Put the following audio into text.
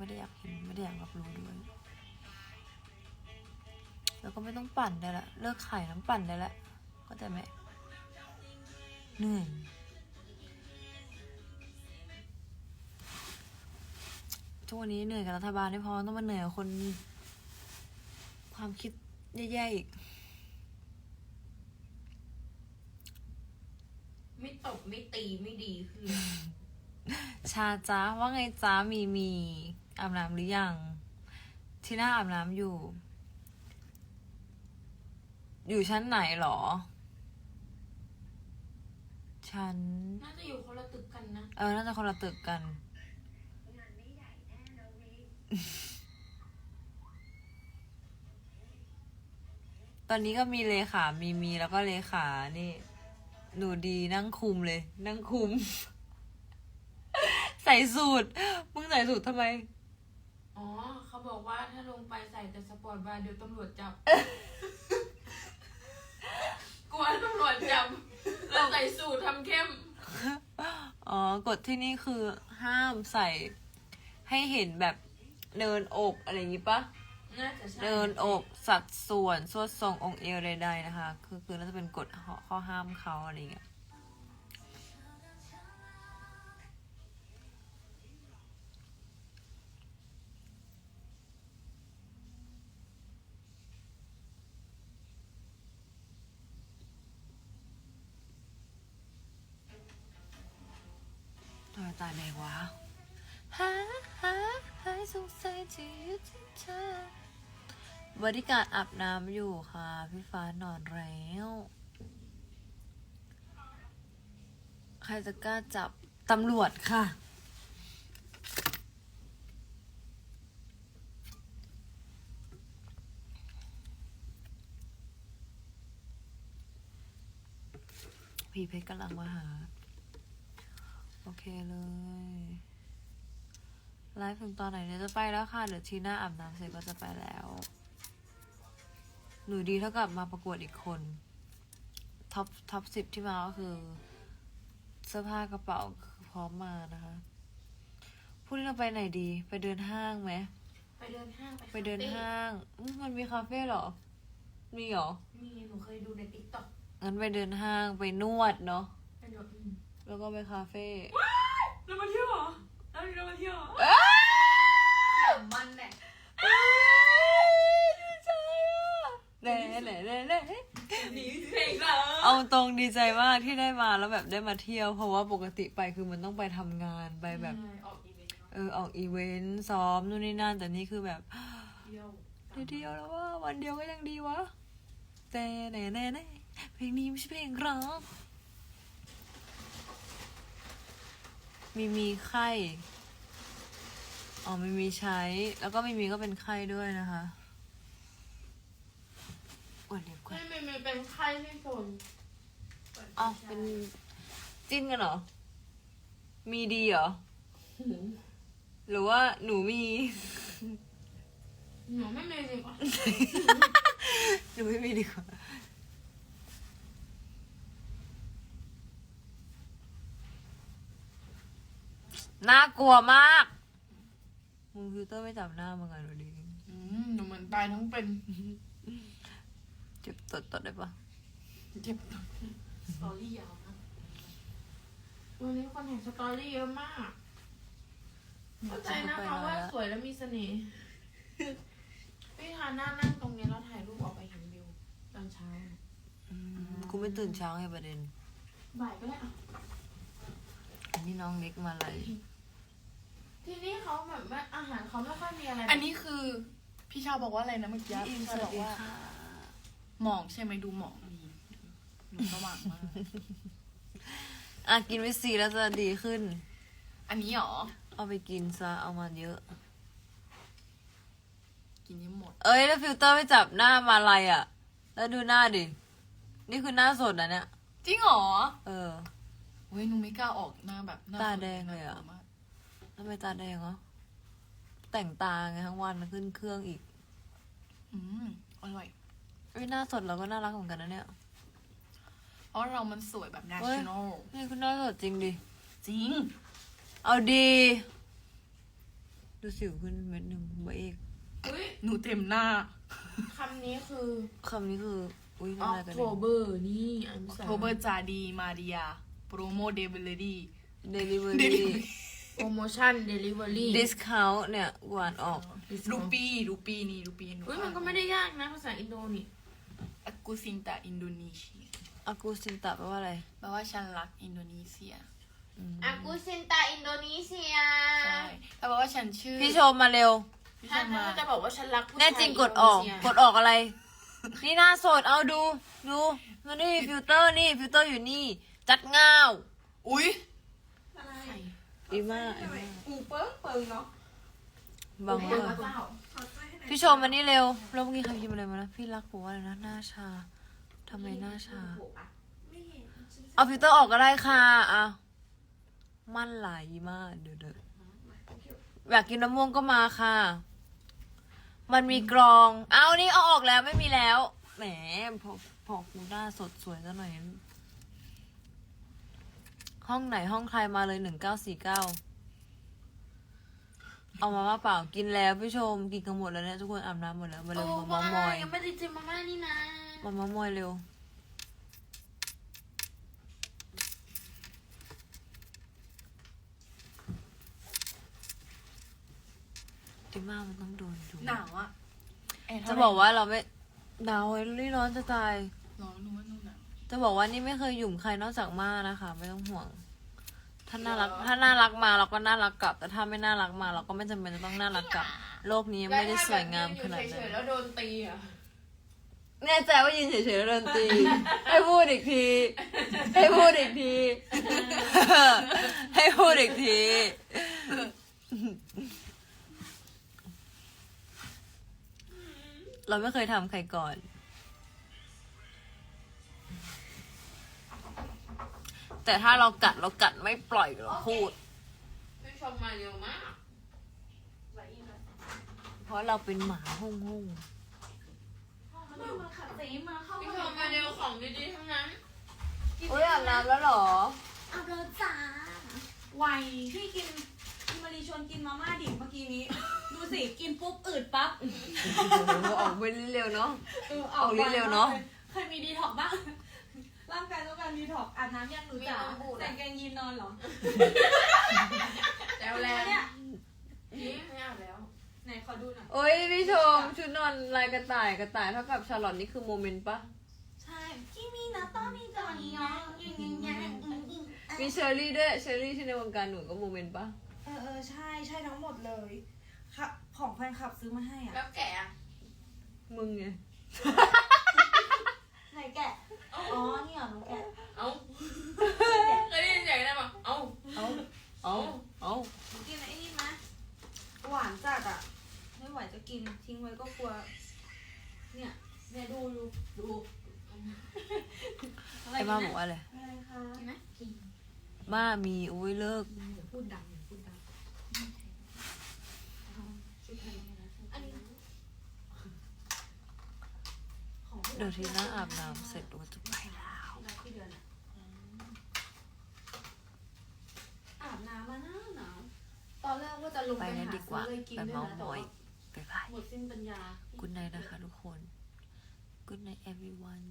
ไม่ได้อยากเห็นไม่ได้อยากรับรู้ด้วย แล้วก็ไม่ต้องปั่นได้ละเลิกขายน้ำปั่นได้ละก็แต่ไหมเหนื่อยทุกวันนี้เหนื่อยกับรัฐบาลไม่พอต้องมาเหนื่อยกับคน ความคิดแย่ๆอีก ไม่ตบไม่ตีไม่ดีคือ ชาจ้าว่าไงจ้ามีมี อาบน้ำหรือยัง ที่หน้าอาบน้ำอยู่ อยู่ชั้นไหนหรอ ชั้น น่าจะอยู่คนละตึกกันนะ เออ น่าจะคนละตึกกัน ตอนนี้ก็มีเลขา มีมีแล้วก็เลขา นี่ หนูดีนั่งคุมเลย นั่งคุม ใส่สูตร มึงใส่สูตรทำไมอ๋อเขา บอกว่าถ้าลงไปใส่แต่สปอร์ตบาร์เดี๋ยวตำรวจจับ กลัวตำรวจจับ แล้วใส่สูททำเข้ม อ๋อกฎที่นี่คือห้ามใส่ให้เห็นแบบเนินอกอะไรอย่างงี้ปะน่าจะใช่เนินอกสัดส่วนสวดทรงองค์เอวใดๆนะคะ คือคือน่าจะเป็นกฎข้อข้อห้ามเขาอะไรอย่างเงี้ย ตัวตาแดงวะหาหาหายสงสัยที่อยู่ที่เธอบริการอาบน้ำอยู่ค่ะ พี่ฟ้านอนแล้ว ใครจะกล้าจับตำรวจค่ะ พี่เพชรกำลังมาหา เคเลยไลฟ์ถึงตอนไหนเนี่ยจะไปแล้วค่ะ เดี๋ยวทีหน้าอาบน้ำเสร็จก็จะไปแล้ว หนูดีเท่ากับมาประกวดอีกคนท็อปท็อปสิบที่มาก็คือ เสื้อผ้ากระเป๋าคือพร้อมมานะคะพรุ่งนี้เราไปไหนดี ไปเดินห้างไหมไปเดินห้างไปเดินห้างอื้อมันมีคาเฟ่เหรอ มีเหรอ มีหนูเคยดูในติ๊กต็อกงั้นไปเดินห้างไปนวดเนาะไปเดินอืม แล้วก็ไปคาเฟ่เรามาเที่ยวเหรอเราเรามาเที่ยวเหรอมันเนี่ยดีใจอะแหน่แหน่แหน่แหน่หนีเพลงเหรอเอาตรงดีใจมากที่ได้มาแล้วแบบได้มาเที่ยว เพราะว่าปกติไปคือมันต้องไปทำงานไปแบบใช่ออกอีเวนต์เนอะเออออกอีเวนต์ซ้อมนู่นนี่นั่นแต่นี่คือแบบเที่ยวได้เที่ยวแล้วว่าวันเดียวก็ยังดีวะแต่แน่แน่แน่เพลงนี้ไม่ใช่เพลงรัก มีมีไข้ อ๋อไม่มีใช้ แล้วก็ไม่มีก็เป็นไข้ด้วยนะคะอวดเด็กกว่าไม่ไม่ไม่เป็นไข้ไม่ฝนอ๋อเป็นจิ้นกันเหรอ มีดีเหรอ หรือว่าหนูมี หนูไม่มีดีกว่า หนูไม่มีดีกว่า น่ากลัวมากมึงฟิลเตอร์ไม่จับหน้ามึงอะดูดิอืมหนูเหมือนตายทั้งเป็นเจ็บตดตดได้ปะเจ็บสตอรี่ยาวนะวันนี้คนเห็นสตอรี่เยอะมาก เข้าใจนะคะว่าสวยและมีเสน่ห์พี่ทาหน้านั่งตรงนี้แล้วถ่ายรูปออกไปเห็นวิวตอนเช้า อืมกูไม่ตื่นเช้าไงประเด็น บ่ายก็ได้อะอันนี้น้องเล็กมาเลยที่นี่เขาแบบว่า อาหารเขาไม่ค่อยมีอะไรอันนี้คือพี่ชาวบอกว่าอะไรนะเมื่อกี้พี่อินพี่สชาววับสอกดีว่าค่ะหมองใช่ไหมดูหมองดีหนูสว่างมากอะกินวิซีแล้วจะดีขึ้น อันนี้หรอ เอาไปกินซะเอามาเยอะ กินยังหมด เอ้ยแล้วฟิลเตอร์ไม่จับหน้ามาอะไรอะ แล้วดูหน้าดิ นี่คือหน้าสดนะเนี่ย จริงเหรอ เออเฮ้ยหนูไม่กล้าออกหน้าแบบหน้ตาแดงเลยอะน่ากวมากทำไมตาแดงเหรอ แต่งตาไงทั้งวันขึ้นเครื่องอีก อืมอร่อยเอ้ยหน้าสดเราก็น่ารักเหมือนกันนะเนี่ย เพราะเรามันสวยแบบเฮ้ย national นี่คุณหน้าสดจริงดิ จริง เอาดี ดูสิวขึ้นเม็ดหนึ่งเบอร์เอกอุ้ยหนูเต็มหน้า คำนี้คือคำนี้คือ อุ้ยอทำออะไรกกันโทเบอร์นี่อันภาษาโทเบอร์จาดีมาเรีย โปรโมเดเบลลี่ เดลิเวอรี่ โปรโมชั่นเดลิเวอรี่ดิสคาวเนี่ยหวานออกรูปีรูปีนี่รูปีหนูอุ้ยมันก็ไม่ได้ยากนะภาษาอินโดนี่อากูซินตาอินโดนีเซียอากูซินตะแปลว่าอะไรแปลว่าฉันรักอินโดนีเซียอืมอากูซินตาอินโดนีเซียใช่แล้วแปลว่าฉันชื่อพี่ชมมาเร็วพี่ชถ้ามมาจะบอกว่าฉันรักผู้ชายแน่จริงกดออกนโเซียกดออกอะไร นี่หน้าสดเอาดูดูมันนี่ฟิลเตอร์นี่ฟิลเตอร์อยู่นี่ จัดเงาอุ้ย อีมาอีมาอูเปิ้งเปิ้งเนาะบางโอ้เวโหอร์เจ้าพี่ชมมานี่เร็วแล้วเมื่อกี้ใครพิมพ์อะไรมานะพี่รักบอกว่าอะไรนะหน้าชาทำไมหน้าชา เอาฟิลเตอร์ออกก็ได้ค่ะอะมั่นไหลมากเดี๋ยวเดี๋ยวอยากกินน้ำม่วงก็มาค่ะ มันมีกรอง เอานี่เอาออกแล้วไม่มีแล้ว แหมพอพอกูหน้าสดสวยซะหน่อย ห้องไหนห้องใครมาเลยหนึ่งเก้าสี่เก้าเอามาว่าเปล่ากินแล้วพี่ชมกินกันหมดแล้วเนี่ยทุกคนอาบน้ำหมดแล้วมาเร็วมาเมามอยยังไม่ได้จิ้มมาม่านี่นะมาเมามอยเร็วไอ้มามันต้องโดนดูหนาวอะแร์จะเท่ไหร่บอกว่าเราไม่หนาวไอ้รี่ร้อนจะตายร้อนหนูว่าหนูหนาว จะบอกว่านี่ไม่เคยหยุ่มใครนอกจากมานะคะ ไม่ต้องห่วง ถ้าน่ารัก ถ้าน่ารักมาเราก็น่ารักกลับ แต่ถ้าไม่น่ารักมา เราก็ไม่จำเป็นจะต้องน่ารักกลับ โลกนี้ไม่ได้สวยงามขนาดเฉนั้นยๆแล้วโดนตีอะแน่ใจว่ายืนเฉยๆแล้วโดนตี ให้พูดอีกที ให้พูดอีกที ให้พูดอีกทีเราไม่เคยทำใครก่อน แต่ถ้าเรากัดเรากัดไม่ปล่อยเราพูด พี่ชมมาเร็วมากเพราะเราเป็นหมาห้องห้องพี่ชมมาเร็วของดีๆทั้งนั้นโอ้ยอาบน้ำแล้วเหรอ อาบแล้วจ้าไวพี่กินพี่มารีชวนกินมาม่าดิบเมื่อกี้นี้ ดูสิ กินปุ๊บอืดปั๊บ ออกไปเร็วๆเนาะ เออเอาเร็วๆเนอะ เคยมีดีท็อกซ์บ้าง ร่างกายต้องการดีท็อกซ์อาบน้ำยังหนูจ๋ามีน้ำบูดอะ แต่งกางยีนนอนเหรอแล้วแล้วเนี่ยนี่ไม่เอาแล้ว ไหนขอดูหน่อยโอ้ยพี่ชมชุดนอนลายกระต่ายกระต่ายเท่ากับชาร์ลอตนี่คือโมเมนต์ปะใช่ที่มีนะต้อมีจอนี้เนาะยังยังยังอืมอืมมีเชอร์รี่ด้วยเชอร์รี่ที่ในวงการหนูก็โมเมนต์ปะเออเออใช่ใช่ทั้งหมดเลยค่ะของแฟนคลับซื้อมาให้อะแล้วแกะอะมึงไงไหนแกะ อ๋อนี่เหรอหนูแกะเอ้าเคยได้ยินเสียงได้ปะเอ้าเอาเอาเอากินไอ้นี่ไหมหวานจัดอะ ไม่ไหวจะกินทิ้งไว้ก็กลัว เนี่ยเนี่ยดูดูดูไอ้มาบอกว่าอะไรอะไรคะกินไหมกินมามีอุ้ยเลิกอย่าพูดดังอย่าพูดดังอันนี้ของเดี๋ยวทีหน้าอาบน้ำเสร็จเราจะไปแล้ว ที่เดือนอะอาบน้ำมาหน้าหนาว ตอนแรก ว่าจะลงไปไปแล้วหาดีกว่าซื้ออะไรกินไปด้วยเมานะส์มแต่อว่ายบ๊ายบาย หมดสิ้นปัญญา good night นะคะทุกคน good night everyone